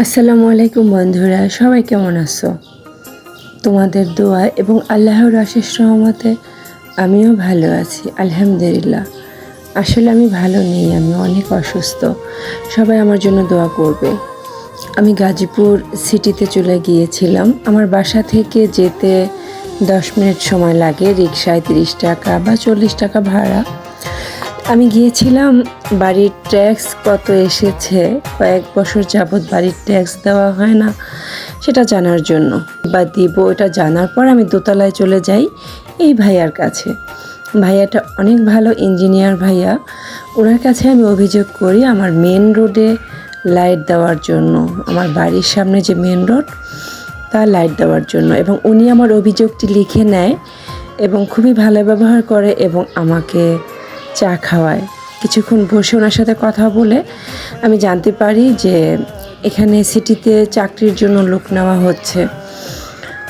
আসসালামু আলাইকুম বন্ধুরা, সবাই কেমন আছো? তোমাদের দোয়া এবং আল্লাহর আশিস রহমতে আমিও ভালো আছি, আলহামদুলিল্লাহ। আসলে আমি ভালো নেই, আমি অনেক অসুস্থ। সবাই আমার জন্য দোয়া করবে। আমি গাজীপুর সিটিতে চলে গিয়েছিলাম। আমার বাসা থেকে যেতে দশ মিনিট সময় লাগে, রিক্সায় তিরিশ টাকা বা চল্লিশ টাকা ভাড়া। আমি গিয়েছিলাম, বাড়ির ট্যাক্স কত এসেছে, কয়েক বছর যাবৎ বাড়ির ট্যাক্স দেওয়া হয় না, সেটা জানার জন্য। বা দিব, এটা জানার পর আমি দোতলায় চলে যাই এই ভাইয়ার কাছে। ভাইয়াটা অনেক ভালো ইঞ্জিনিয়ার ভাইয়া। ওনার কাছে আমি অভিযোগ করি, আমার মেন রোডে লাইট দেওয়ার জন্য, আমার বাড়ির সামনে যে মেন রোড, তা লাইট দেওয়ার জন্য। এবং উনি আমার অভিযোগটি লিখে নেয় এবং খুবই ভালো ব্যবহার করে এবং আমাকে চা খাওয়ায়। কিছুক্ষণ বসে ওনার সাথে কথা বলে আমি জানতে পারি যে এখানে সিটিতে চাকরির জন্য লোক নেওয়া হচ্ছে।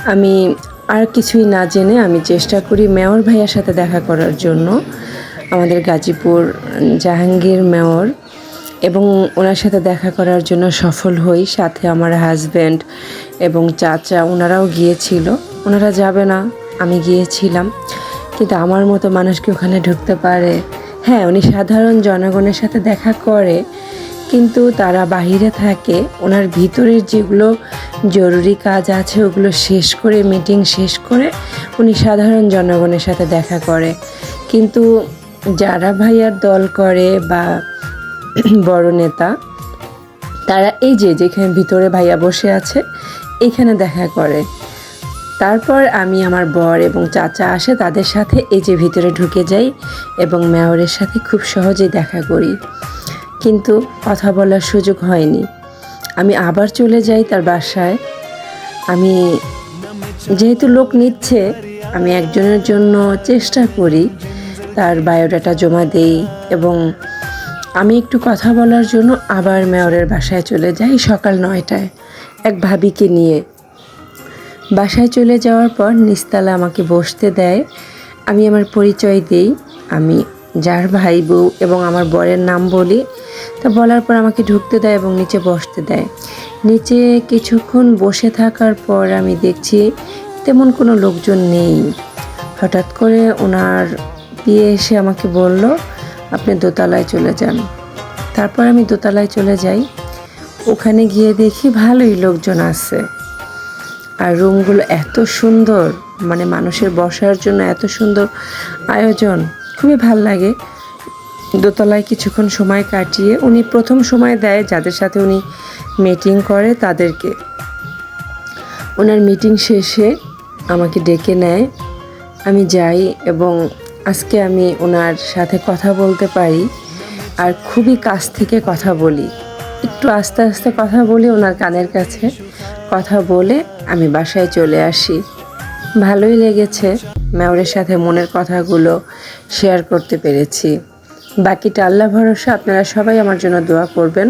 আমি আর কিছুই না জেনে আমি চেষ্টা করি মেয়র ভাইয়ার সাথে দেখা করার জন্য। আমাদের গাজীপুর জাহাঙ্গীর মেয়র এবং ওনার সাথে দেখা করার জন্য সফল হই। সাথে আমার হাজব্যান্ড এবং চাচা, ওনারাও গিয়েছিল। ওনারা যাবে না, আমি গিয়েছিলাম। কিন্তু আমার মতো মানুষ কি ওখানে ঢুকতে পারে? হ্যাঁ উনি সাধারণ জনগণের সাথে দেখা করে, কিন্তু তারা বাহিরে থাকে। ওনার ভিতরের যেগুলো জরুরি কাজ আছে, ওগুলো শেষ করে, মিটিং শেষ করে উনি সাধারণ জনগণের সাথে দেখা করে। কিন্তু যারা ভাইয়ার দল করে বা বড় নেতা, তারা এই যে যেখানে ভিতরে ভাইয়া বসে আছে, এখানে দেখা করে। তারপর আমি আমার বর এবং চাচা আসে তাদের সাথে এই যে ভিতরে ঢুকে যাই এবং মেয়রের সাথে খুব সহজেই দেখা করি। কিন্তু কথা বলার সুযোগ হয়নি। আমি আবার চলে যাই তার বাসায়। আমি যেহেতু লোক নিচ্ছে, আমি একজনের জন্য চেষ্টা করি, তার বায়োডাটা জমা দেই এবং আমি একটু কথা বলার জন্য আবার মেয়রের বাসায় চলে যাই সকাল নয়টায়, এক ভাবিকে নিয়ে। বাসায় চলে যাওয়ার পর নিস্তালা আমাকে বসতে দেয়। আমি আমার পরিচয় দেই, আমি যার ভাই বউ এবং আমার বরের নাম বলি। তা বলার পর আমাকে ঢুকতে দেয় এবং নিচে বসতে দেয়। নিচে কিছুক্ষণ বসে থাকার পর আমি দেখছি তেমন কোনো লোকজন নেই। হঠাৎ করে ওনার বিয়ে এসে আমাকে বলল, আপনি দোতলায় চলে যান। তারপর আমি দোতলায় চলে যাই। ওখানে গিয়ে দেখি ভালোই লোকজন আছে। আর রুমগুলো এত সুন্দর মানে মানুষের বসার জন্য এত সুন্দর আয়োজন, খুবই ভালো লাগে। দোতলায় কিছুক্ষণ সময় কাটিয়ে উনি প্রথম সময় দেয়, যাদের সাথে উনি মিটিং করে তাদেরকে। ওনার মিটিং শেষে আমাকে ডেকে নেয়, আমি যাই এবং আজকে আমি ওনার সাথে কথা বলতে পারি আর খুবই কাছ থেকে কথা বলি। একটু আস্তে আস্তে কথা বলি ওনার কানের কাছে কথা বলে আমি বাসায় চলে আসি। ভালোই লেগেছে মেয়রের সাথে মনের কথাগুলো শেয়ার করতে পেরেছি। বাকিটা আল্লাহ ভরসা, আপনারা সবাই আমার জন্য দোয়া করবেন,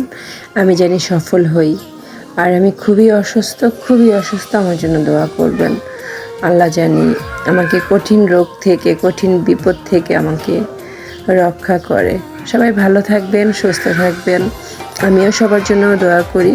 আমি জানি সফল হই। আর আমি খুবই অসুস্থ খুবই অসুস্থ, আমার জন্য দোয়া করবেন। আল্লাহ জানি আমাকে কঠিন রোগ থেকে, কঠিন বিপদ থেকে আমাকে রক্ষা করে। সবাই ভালো থাকবেন, সুস্থ থাকবেন। আমিও সবার জন্য দোয়া করি।